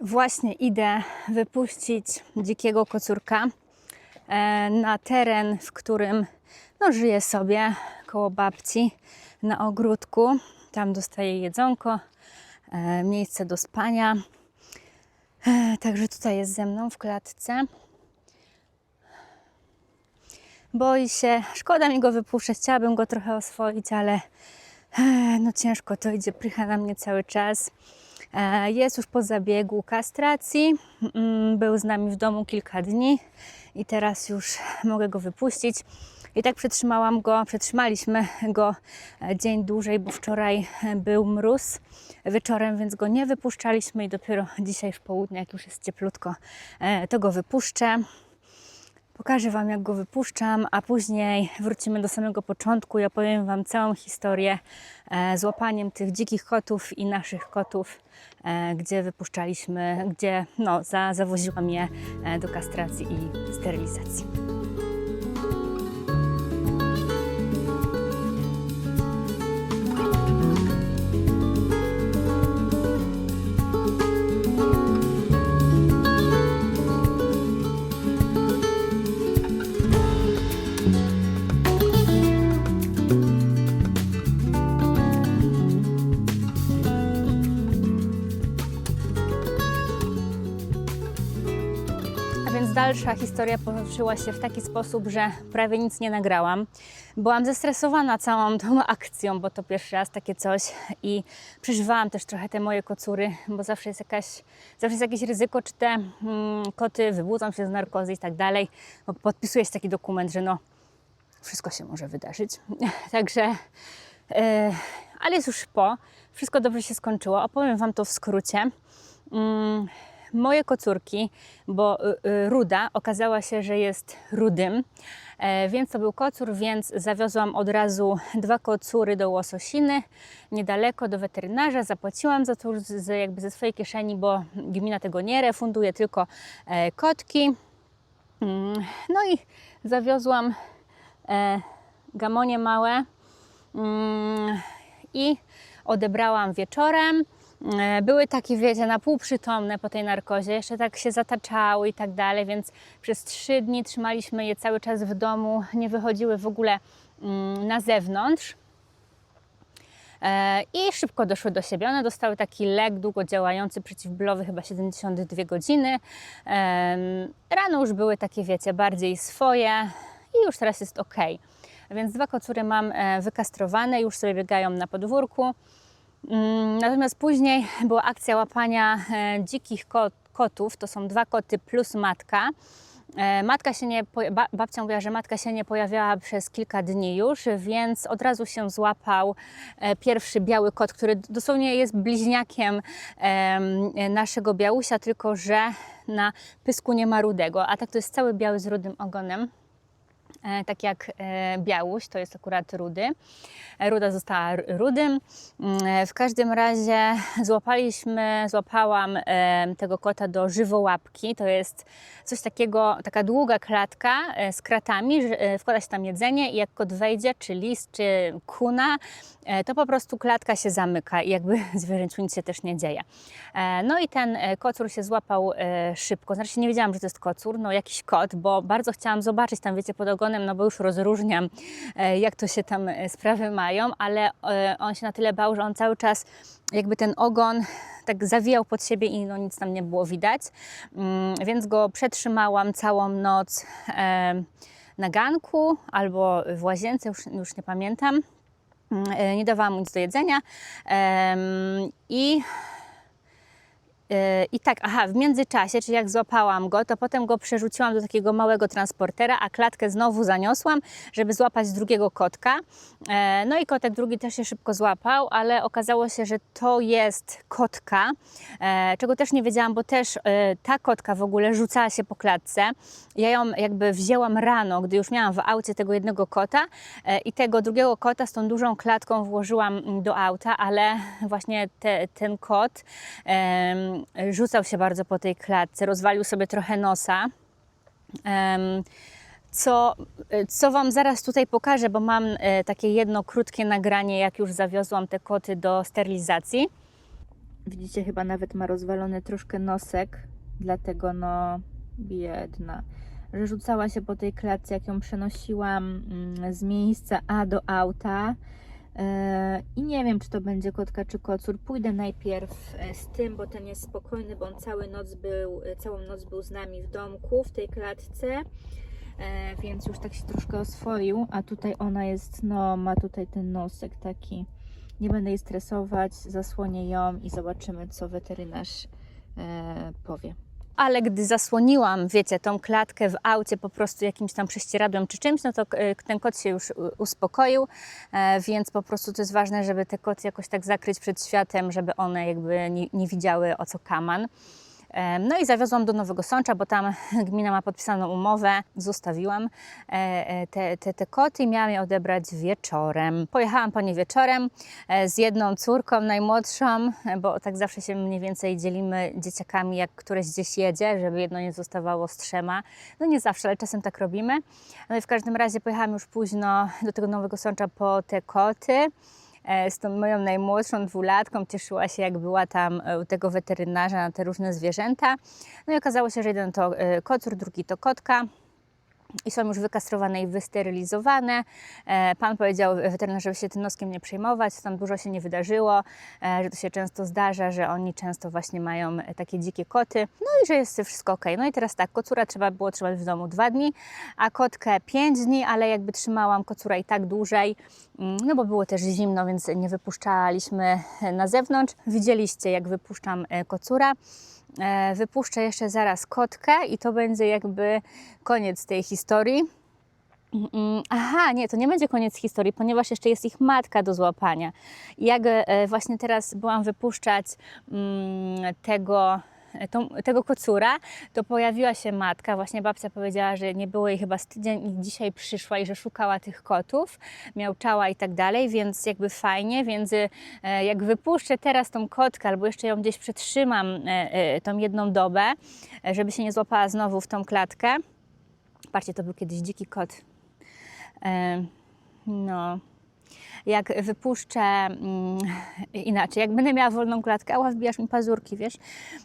Właśnie idę wypuścić dzikiego kocurka e, na teren, w którym no, żyje sobie koło babci na ogródku. Tam dostaje jedzonko, e, miejsce do spania. E, Także tutaj jest ze mną w klatce. Boi się, szkoda mi go wypuszczać, chciałabym go trochę oswoić, ale no ciężko to idzie, prycha na mnie cały czas. E, Jest już po zabiegu kastracji, Mm, był z nami w domu kilka dni i teraz już mogę go wypuścić. I tak przetrzymałam go, przetrzymaliśmy go e, dzień dłużej, bo wczoraj e, był mróz wieczorem, więc go nie wypuszczaliśmy i dopiero dzisiaj w południe, jak już jest cieplutko, to go wypuszczę. Pokażę Wam, jak go wypuszczam, a później wrócimy do samego początku i opowiem Wam całą historię e, z łapaniem tych dzikich kotów i naszych kotów, e, gdzie wypuszczaliśmy, gdzie no, za, zawoziłam je e, do kastracji i sterylizacji. Dalsza historia potoczyła się w taki sposób, że prawie nic nie nagrałam. Byłam zestresowana całą tą akcją, bo to pierwszy raz takie coś i przeżywałam też trochę te moje kocury, bo zawsze jest jakaś, zawsze jest jakieś ryzyko, czy te mm, koty wybudzą się z narkozy i tak dalej. Podpisuje się taki dokument, że no wszystko się może wydarzyć. Także, e, ale jest już po. Wszystko dobrze się skończyło. Opowiem Wam to w skrócie. Mm, moje kocurki, bo y, y, ruda okazała się, że jest rudym, e, więc to był kocur, więc zawiozłam od razu dwa kocury do Łososiny, niedaleko do weterynarza. Zapłaciłam za to z, jakby ze swojej kieszeni, bo gmina tego nie refunduje, tylko e, kotki. Mm, No i zawiozłam e, gamonie małe mm, i odebrałam wieczorem. E, Były takie, wiecie, na pół przytomne po tej narkozie, jeszcze tak się zataczały i tak dalej, więc przez trzy dni trzymaliśmy je cały czas w domu, nie wychodziły w ogóle mm, na zewnątrz. E, I szybko doszły do siebie. One dostały taki lek długo działający, przeciwbólowy, chyba 72 godziny. Rano już były takie, wiecie, bardziej swoje i już teraz jest ok. Więc dwa kocury mam e, wykastrowane, już sobie biegają na podwórku. Mm, Natomiast później była akcja łapania e, dzikich kot, kotów. To są dwa koty plus matka. E, Matka się nie, babcia mówiła, że matka się nie pojawiała przez kilka dni już, więc od razu się złapał e, pierwszy biały kot, który dosłownie jest bliźniakiem em, naszego białusia, tylko że na pysku nie ma rudego, a tak to jest cały biały z rudym ogonem. E, tak jak e, białuś, to jest akurat rudy. E, Ruda została rudym. Mm, W każdym razie złapaliśmy, złapałam tego kota do żywołapki. To jest coś takiego, taka długa klatka z kratami, wkłada się tam jedzenie i jak kot wejdzie, czy lis, czy kuna, to po prostu klatka się zamyka i jakby zwierzęciu nic się też nie dzieje. No i ten kocur się złapał szybko. Znaczy nie wiedziałam, że to jest kocur, no jakiś kot, bo bardzo chciałam zobaczyć tam, wiecie, pod ogonem, no bo już rozróżniam, e, jak to się tam e, sprawy mają, ale e, on się na tyle bał, że on cały czas jakby ten ogon tak zawijał pod siebie i no nic tam nie było widać. Mm, Więc go przetrzymałam całą noc na ganku albo w łazience, już, już nie pamiętam. Mm, Nie dawałam mu nic do jedzenia. I I tak, aha, w międzyczasie, czyli jak złapałam go, to potem go przerzuciłam do takiego małego transportera, a klatkę znowu zaniosłam, żeby złapać drugiego kotka. E, No i kotek drugi też się szybko złapał, ale okazało się, że to jest kotka, e, czego też nie wiedziałam, bo też e, ta kotka w ogóle rzucała się po klatce. Ja ją jakby wzięłam rano, gdy już miałam w aucie tego jednego kota e, i tego drugiego kota z tą dużą klatką włożyłam do auta, ale właśnie te, ten kot rzucał się bardzo po tej klatce, rozwalił sobie trochę nosa. Co, co Wam zaraz tutaj pokażę, bo mam e, takie jedno krótkie nagranie, jak już zawiozłam te koty do sterylizacji. Widzicie, chyba nawet ma rozwalony troszkę nosek, dlatego no biedna. Że rzucała się po tej klatce, jak ją przenosiłam mm, z miejsca A do auta. E, I nie wiem, czy to będzie kotka czy kocur. Pójdę najpierw e, z tym, bo ten jest spokojny, bo on cały noc był, e, całą noc był z nami w domku, w tej klatce. Więc już tak się troszkę oswoił, a tutaj ona jest, no ma tutaj ten nosek taki. Nie będę jej stresować, zasłonię ją i zobaczymy, co weterynarz powie. Ale gdy zasłoniłam, wiecie, tą klatkę w aucie po prostu jakimś tam prześcieradłem czy czymś, no to e, ten kot się już u- uspokoił, e, więc po prostu to jest ważne, żeby te koty jakoś tak zakryć przed światem, żeby one jakby nie, nie widziały o co kaman. No i zawiozłam do Nowego Sącza, bo tam gmina ma podpisaną umowę. Zostawiłam e, e, te, te, te koty i miałam je odebrać wieczorem. Pojechałam po nie wieczorem e, z jedną córką, najmłodszą, bo tak zawsze się mniej więcej dzielimy dzieciakami, jak któreś gdzieś jedzie, żeby jedno nie zostawało z trzema. No nie zawsze, ale czasem tak robimy. No i w każdym razie pojechałam już późno do tego Nowego Sącza po te koty z tą moją najmłodszą dwulatką. Cieszyła się, jak była tam e, u tego weterynarza na te różne zwierzęta. No i okazało się, że jeden to e, kocur, drugi to kotka. I są już wykastrowane i wysterylizowane. E, Pan powiedział weterynarz, żeby się tym noskiem nie przejmować, tam dużo się nie wydarzyło, e, że to się często zdarza, że oni często właśnie mają e, takie dzikie koty, no i że jest wszystko ok. No i teraz tak, kocura trzeba było trzymać w domu dwa dni, a kotkę pięć dni, ale jakby trzymałam kocura i tak dłużej, mm, no bo było też zimno, więc nie wypuszczaliśmy na zewnątrz. Widzieliście, jak wypuszczam e, kocura. E, Wypuszczę jeszcze zaraz kotkę i to będzie jakby koniec tej historii. Mm, Aha, nie, to nie będzie koniec historii, ponieważ jeszcze jest ich matka do złapania. Jak e, właśnie teraz byłam wypuszczać mm, tego, tą, tego kocura, to pojawiła się matka. Właśnie babcia powiedziała, że nie było jej chyba z tydzień i dzisiaj przyszła i że szukała tych kotów, miałczała i tak dalej, więc jakby fajnie, więc e, jak wypuszczę teraz tą kotkę albo jeszcze ją gdzieś przetrzymam e, e, tą jedną dobę, e, żeby się nie złapała znowu w tą klatkę. Patrzcie, to był kiedyś dziki kot. E, No, jak wypuszczę mm, inaczej, jak będę miała wolną klatkę, ała, wbijasz mi pazurki, wiesz,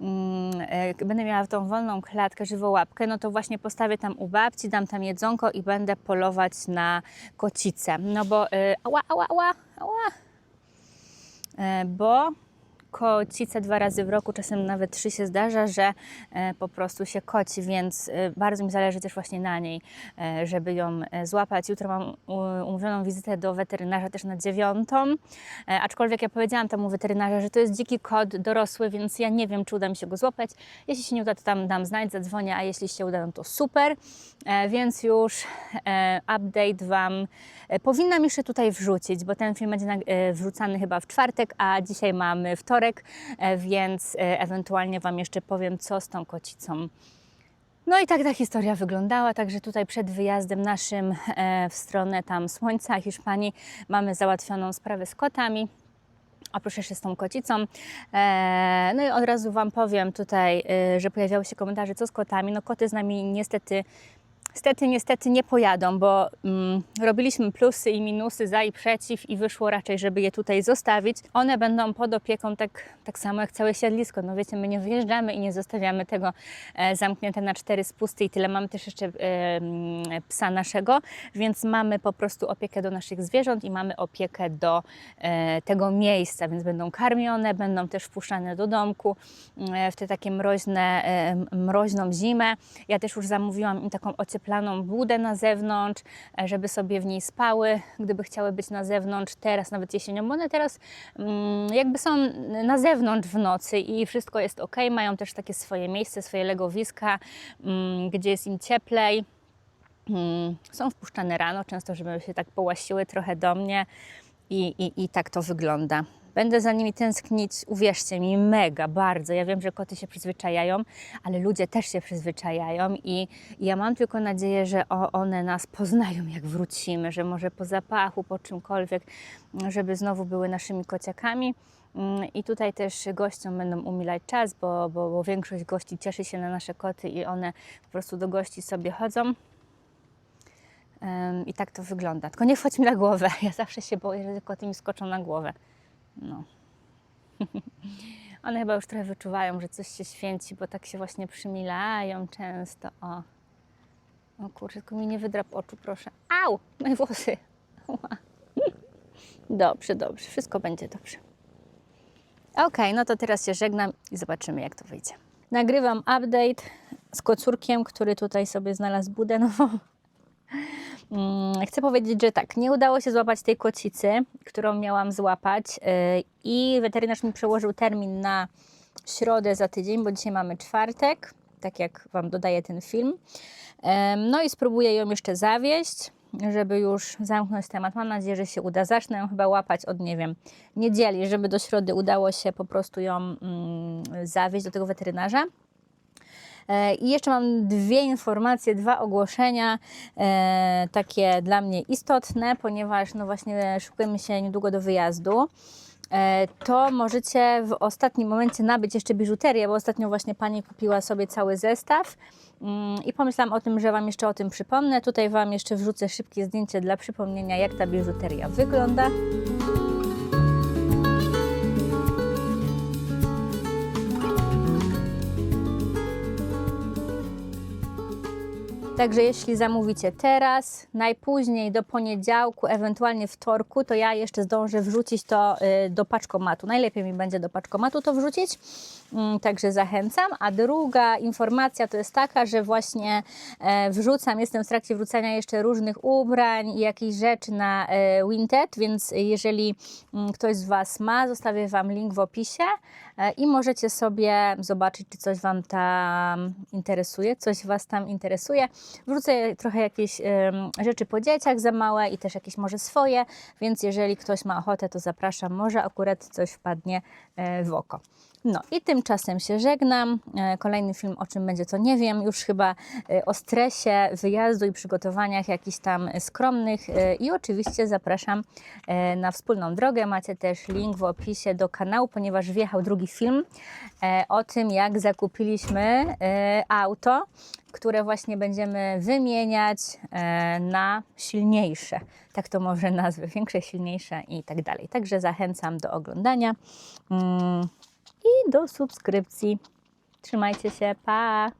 mm, e, jak będę miała tą wolną klatkę, żywołapkę, no to właśnie postawię tam u babci, dam tam jedzonko i będę polować na kocicę. No bo, e, ała, ała, ała, ała, E, bo kocice dwa razy w roku, czasem nawet trzy się zdarza, że e, po prostu się koci, więc e, bardzo mi zależy też właśnie na niej, e, żeby ją złapać. Jutro mam umówioną wizytę do weterynarza też na dziewiątą, aczkolwiek ja powiedziałam temu weterynarza, że to jest dziki kot dorosły, więc ja nie wiem, czy uda mi się go złapać. Jeśli się nie uda, to tam dam znać, zadzwonię, a jeśli się uda, no to super. Więc już update Wam powinnam jeszcze tutaj wrzucić, bo ten film będzie wrzucany chyba w czwartek, a dzisiaj mamy wtorek, e, więc e, ewentualnie Wam jeszcze powiem, co z tą kocicą. No i tak ta historia wyglądała, także tutaj przed wyjazdem naszym e, w stronę tam słońca Hiszpanii mamy załatwioną sprawę z kotami. Oprócz jeszcze z tą kocicą. No i od razu Wam powiem tutaj, że pojawiały się komentarze, co z kotami. No koty z nami niestety, niestety, niestety nie pojadą, bo mm, robiliśmy plusy i minusy za i przeciw i wyszło raczej, żeby je tutaj zostawić. One będą pod opieką tak, tak samo jak całe siedlisko. No wiecie, my nie wyjeżdżamy i nie zostawiamy tego e, zamknięte na cztery spusty i tyle. Mamy też jeszcze e, mm, psa naszego, więc mamy po prostu opiekę do naszych zwierząt i mamy opiekę do e, tego miejsca, więc będą karmione, będą też wpuszczane do domku e, w te takie mroźne, e, mroźną zimę. Ja też już zamówiłam im taką ocieplaną budę na zewnątrz, e, żeby sobie w niej spały, gdyby chciały być na zewnątrz teraz, nawet jesienią, bo one teraz mm, jakby są na zewnątrz w nocy i wszystko jest ok, mają też takie swoje miejsce, swoje legowiska, mm, gdzie jest im cieplej. Mm, Są wpuszczane rano, często, żeby się tak połasiły trochę do mnie i, i, i tak to wygląda. Będę za nimi tęsknić, uwierzcie mi, mega, bardzo. Ja wiem, że koty się przyzwyczajają, ale ludzie też się przyzwyczajają i, ja mam tylko nadzieję, że one nas poznają, jak wrócimy, że może po zapachu, po czymkolwiek, żeby znowu były naszymi kociakami. Mm, I tutaj też gościom będą umilać czas, bo, bo, bo większość gości cieszy się na nasze koty i one po prostu do gości sobie chodzą. I tak to wygląda. Tylko nie wchodź mi na głowę. Ja zawsze się boję, że koty mi skoczą na głowę. No. One chyba już trochę wyczuwają, że coś się święci, bo tak się właśnie przymilają często. O, o kurczę, tylko mi nie wydrap oczu, proszę. Au! Moje włosy. Dobrze, dobrze, wszystko będzie dobrze. Okej, no to teraz się żegnam i zobaczymy, jak to wyjdzie. Nagrywam update z kocurkiem, który tutaj sobie znalazł budę nową. Mm, Chcę powiedzieć, że tak, nie udało się złapać tej kocicy, którą miałam złapać yy, i weterynarz mi przełożył termin na środę za tydzień, bo dzisiaj mamy czwartek, tak jak Wam dodaję ten film. No i spróbuję ją jeszcze zawieść, żeby już zamknąć temat. Mam nadzieję, że się uda. Zacznę ją chyba łapać od, nie wiem, niedzieli, żeby do środy udało się po prostu ją mm, zawieźć do tego weterynarza. E, I jeszcze mam dwie informacje, dwa ogłoszenia, e, takie dla mnie istotne, ponieważ no właśnie szykujemy się niedługo do wyjazdu. E, to możecie w ostatnim momencie nabyć jeszcze biżuterię, bo ostatnio właśnie pani kupiła sobie cały zestaw Mm, i pomyślałam o tym, że Wam jeszcze o tym przypomnę. Tutaj Wam jeszcze wrzucę szybkie zdjęcie dla przypomnienia, jak ta biżuteria wygląda. Także jeśli zamówicie teraz, najpóźniej do poniedziałku, ewentualnie wtorku, to ja jeszcze zdążę wrzucić to y, do paczkomatu. Najlepiej mi będzie do paczkomatu to wrzucić, Mm, także zachęcam. A druga informacja to jest taka, że właśnie e, wrzucam, jestem w trakcie wrzucania jeszcze różnych ubrań i jakichś rzeczy na e, Vinted, więc jeżeli mm, ktoś z Was ma, zostawię Wam link w opisie e, i możecie sobie zobaczyć, czy coś Wam tam interesuje, coś Was tam interesuje. Wrzucę trochę jakieś rzeczy po dzieciach za małe i też jakieś może swoje, więc jeżeli ktoś ma ochotę, to zapraszam, może akurat coś wpadnie e, w oko. No i tymczasem się żegnam. E, Kolejny film o czym będzie, to nie wiem. Już chyba e, o stresie wyjazdu i przygotowaniach jakichś tam skromnych. E, I oczywiście zapraszam na wspólną drogę. Macie też link w opisie do kanału, ponieważ wjechał drugi film o tym, jak zakupiliśmy auto, które właśnie będziemy wymieniać na silniejsze. Tak to może nazwę, większe, silniejsze i tak dalej. Także zachęcam do oglądania. I do subskrypcji. Trzymajcie się, pa!